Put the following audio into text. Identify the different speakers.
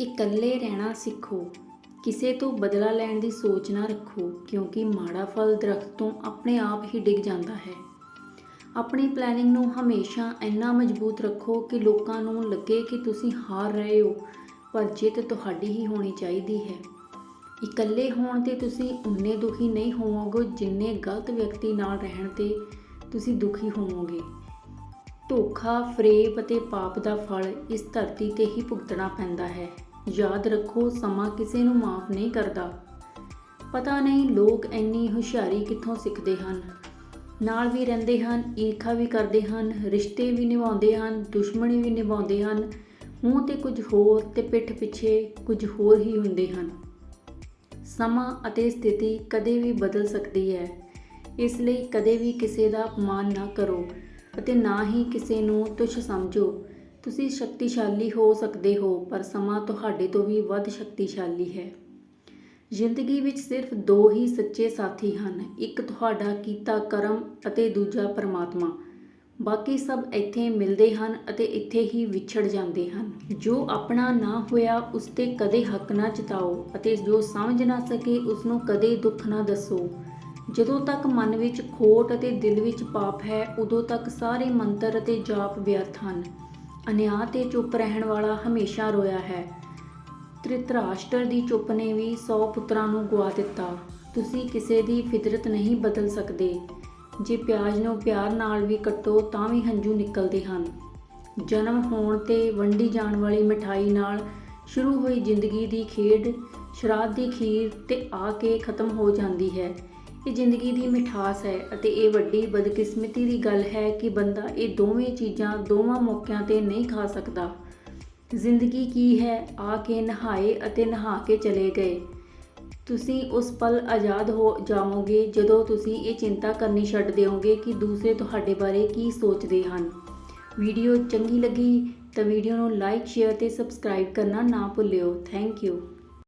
Speaker 1: ਇਕੱਲੇ ਰਹਿਣਾ ਸਿੱਖੋ। ਕਿਸੇ ਤੋਂ ਬਦਲਾ ਲੈਣ ਦੀ ਸੋਚ ਨਾ ਰੱਖੋ, ਕਿਉਂਕਿ ਮਾੜਾ ਫਲ ਦਰਖਤ ਤੋਂ ਆਪਣੇ ਆਪ ਹੀ ਡਿੱਗ ਜਾਂਦਾ ਹੈ। ਆਪਣੀ ਪਲੈਨਿੰਗ ਨੂੰ ਹਮੇਸ਼ਾ ਇੰਨਾ ਮਜ਼ਬੂਤ ਰੱਖੋ ਕਿ ਲੋਕਾਂ ਨੂੰ ਲੱਗੇ ਕਿ ਤੁਸੀਂ ਹਾਰ ਰਹੇ ਹੋ, ਪਰ ਜਿੱਤ ਤੁਹਾਡੀ ਹੀ ਹੋਣੀ ਚਾਹੀਦੀ ਹੈ। ਇਕੱਲੇ ਹੋਣ ਤੇ ਤੁਸੀਂ ਉਨੇ ਦੁਖੀ ਨਹੀਂ ਹੋਵੋਗੇ ਜਿੰਨੇ ਗਲਤ ਵਿਅਕਤੀ ਨਾਲ ਰਹਿਣ ਤੇ ਤੁਸੀਂ ਦੁਖੀ ਹੋਵੋਗੇ। ਧੋਖਾ, ਫਰੇਬ ਅਤੇ ਪਾਪ ਦਾ ਫਲ ਇਸ ਧਰਤੀ ਤੇ ਹੀ ਭੁਗਤਣਾ ਪੈਂਦਾ ਹੈ। ਯਾਦ ਰੱਖੋ, ਸਮਾਂ ਕਿਸੇ ਨੂੰ ਮਾਫ ਨਹੀਂ ਕਰਦਾ। ਪਤਾ ਨਹੀਂ ਲੋਕ ਇੰਨੀ ਹੁਸ਼ਿਆਰੀ ਕਿੱਥੋਂ ਸਿੱਖਦੇ ਹਨ। ਨਾਲ ਵੀ ਰਹਿੰਦੇ ਹਨ, ਈਰਖਾ ਵੀ ਕਰਦੇ ਹਨ, ਰਿਸ਼ਤੇ ਵੀ ਨਿਭਾਉਂਦੇ ਹਨ, ਦੁਸ਼ਮਣੀ ਵੀ ਨਿਭਾਉਂਦੇ ਹਨ। ਮੂੰਹ ਤੇ ਕੁਝ ਹੋਰ ਤੇ ਪਿੱਠ ਪਿੱਛੇ ਕੁਝ ਹੋਰ ਹੀ ਹੁੰਦੇ ਹਨ। ਸਮਾਂ ਅਤੇ ਸਥਿਤੀ ਕਦੇ ਵੀ ਬਦਲ ਸਕਦੀ ਹੈ। ਇਸ ਲਈ ਕਦੇ ਵੀ ਕਿਸੇ ਦਾ ਅਪਮਾਨ ਨਾ ਕਰੋ ਅਤੇ ਨਾ ਹੀ ਕਿਸੇ ਨੂੰ ਤੁਛ ਸਮਝੋ। ਤੁਸੀਂ ਸ਼ਕਤੀਸ਼ਾਲੀ ਹੋ ਸਕਦੇ ਹੋ, ਪਰ ਸਮਾਂ ਤੁਹਾਡੇ ਤੋਂ ਵੀ ਵੱਧ ਸ਼ਕਤੀਸ਼ਾਲੀ ਹੈ। ਜ਼ਿੰਦਗੀ ਵਿੱਚ ਸਿਰਫ ਦੋ ਹੀ ਸੱਚੇ ਸਾਥੀ ਹਨ, ਇੱਕ ਤੁਹਾਡਾ ਕੀਤਾ ਕਰਮ ਅਤੇ ਦੂਜਾ ਪਰਮਾਤਮਾ। ਬਾਕੀ ਸਭ ਇੱਥੇ ਮਿਲਦੇ ਹਨ ਅਤੇ ਇੱਥੇ ਹੀ ਵਿਛੜ ਜਾਂਦੇ ਹਨ। ਜੋ ਆਪਣਾ ਨਾ ਹੋਇਆ, ਉਸ ਤੇ ਕਦੇ ਹੱਕ ਨਾ ਜਤਾਓ ਅਤੇ ਜੋ ਸਮਝ ਨਾ ਸਕੇ, ਉਸ ਨੂੰ ਕਦੇ ਦੁੱਖ ਨਾ ਦੱਸੋ। ਜਦੋਂ ਤੱਕ ਮਨ ਵਿੱਚ ਖੋਟ ਅਤੇ ਦਿਲ ਵਿੱਚ ਪਾਪ ਹੈ, ਉਦੋਂ ਤੱਕ ਸਾਰੇ ਮੰਤਰ ਅਤੇ ਜਾਪ ਵਿਅਰਥ ਹਨ। ਅਨਿਆਂ ਤੇ ਚੁੱਪ ਰਹਿਣ ਵਾਲਾ ਹਮੇਸ਼ਾ ਰੋਇਆ ਹੈ। ਧ੍ਰਿਤਰਾਸ਼ਟਰ ਦੀ ਚੁੱਪ ਨੇ ਵੀ 100 ਪੁੱਤਰਾਂ ਨੂੰ ਗਵਾ ਦਿੱਤਾ। ਤੁਸੀਂ ਕਿਸੇ ਦੀ ਫਿਤਰਤ ਨਹੀਂ ਬਦਲ ਸਕਦੇ। ਜੇ ਪਿਆਜ਼ ਨੂੰ ਪਿਆਰ ਨਾਲ ਵੀ ਕੱਟੋ ਤਾਂ ਵੀ ਹੰਝੂ ਨਿਕਲਦੇ ਹਨ। ਜਨਮ ਹੋਣ ਤੇ ਵੰਡੀ ਜਾਣ ਵਾਲੀ ਮਠਾਈ ਨਾਲ ਸ਼ੁਰੂ ਹੋਈ ਜ਼ਿੰਦਗੀ ਦੀ ਖੇਡ ਸ਼ਰਾਧ ਦੀ ਖੀਰ ਤੇ ਆ ਕੇ ਖਤਮ ਹੋ ਜਾਂਦੀ ਹੈ। ਇਹ ਜ਼ਿੰਦਗੀ ਦੀ ਮਿਠਾਸ ਹੈ ਅਤੇ ਇਹ ਵੱਡੀ ਬਦਕਿਸਮਤੀ ਦੀ ਗੱਲ ਹੈ ਕਿ ਬੰਦਾ ਇਹ ਦੋਵੇਂ ਚੀਜ਼ਾਂ ਦੋਵਾਂ ਮੌਕਿਆਂ ਤੇ ਨਹੀਂ ਖਾ ਸਕਦਾ। ਜ਼ਿੰਦਗੀ ਕੀ ਹੈ? ਆ ਕੇ ਨਹਾਏ ਅਤੇ ਨਹਾ ਕੇ ਚਲੇ ਗਏ। ਤੁਸੀਂ ਉਸ ਪਲ ਆਜ਼ਾਦ ਹੋ ਜਾਵੋਗੇ ਜਦੋਂ ਤੁਸੀਂ ਇਹ ਚਿੰਤਾ ਕਰਨੀ ਛੱਡ ਦਿਓਗੇ ਕਿ ਦੂਸਰੇ ਤੁਹਾਡੇ ਬਾਰੇ ਕੀ ਸੋਚਦੇ ਹਨ। ਵੀਡੀਓ ਚੰਗੀ ਲੱਗੀ ਤਾਂ ਵੀਡੀਓ ਨੂੰ ਲਾਈਕ, ਸ਼ੇਅਰ ਤੇ ਸਬਸਕ੍ਰਾਈਬ ਕਰਨਾ ਨਾ ਭੁੱਲਿਓ। Thank you.